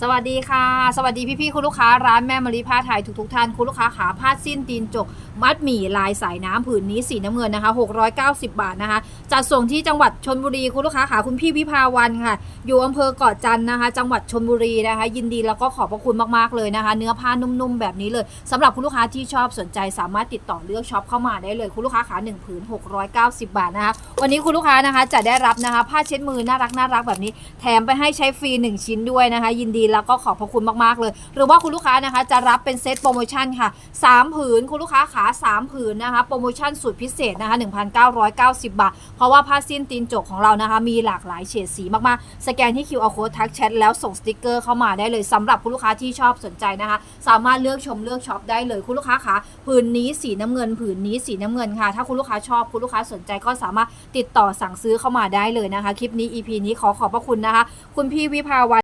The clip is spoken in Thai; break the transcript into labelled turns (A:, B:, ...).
A: สวัสดีค่ะ สวัสดีพี่ๆคุณลูกค้าร้านแม่มะลิผ้าไทยทุกๆท่านคุณลูกค้าขาผ้าสิ้นตีนจก มัดหมี่ลายสายน้ำผืนนี้สีน้ำเงินนะคะ 690 บาทนะคะจัดส่งที่จังหวัดชนบุรีคุณลูกค้าขาคุณพี่วิภาวันค่ะ อยู่อำเภอเกาะจันทร์นะคะ จังหวัดชนบุรีนะคะ ยินดีแล้วก็ขอบพระคุณมากๆเลยนะคะ เนื้อผ้านุ่มๆแบบนี้เลยสำหรับคุณลูกค้าที่ชอบสนใจสามารถติดต่อเลือกช็อปเข้ามาได้เลย คุณลูกค้าขา1ผืน690 บาทนะคะวันนี้คุณลูกค้านะคะจะได้รับนะคะผ้าเช็ดมือน่ารักน่ารักแบบนี้ แถมไปให้ใช้ฟรี1ชิ้นด้วยนะคะ ยินดีแล้วก็ขอบพระคุณมากๆเลย หรือว่าคุณลูกค้านะคะจะรับเป็นเซตโปรโมชั่นค่ะ 3 ผืนคุณลูกค้าขา3 ผืนนะคะโปรโมชั่นสุดพิเศษนะคะ1,990 บาท เพราะว่าผ้าสิ้นตีนจกของเรานะคะมีหลากหลายเฉดสีมากๆ สแกนที่ QR code ทักแชทแล้วส่งสติกเกอร์เข้ามาได้เลยสำหรับคุณลูกค้าที่ชอบสนใจนะคะ สามารถเลือกชมเลือกช็อปได้เลยคุณลูกค้าขาผืนนี้สีน้ำเงิน ผืนนี้สีน้ำเงินค่ะ ถ้าคุณลูกค้าชอบคุณลูกค้าสนใจก็สามารถติดต่อสั่งซื้อเข้ามาได้เลยนะคะ คลิปนี้ EP นี้ขอขอบพระคุณนะคะ คุณพี่วิภาวัน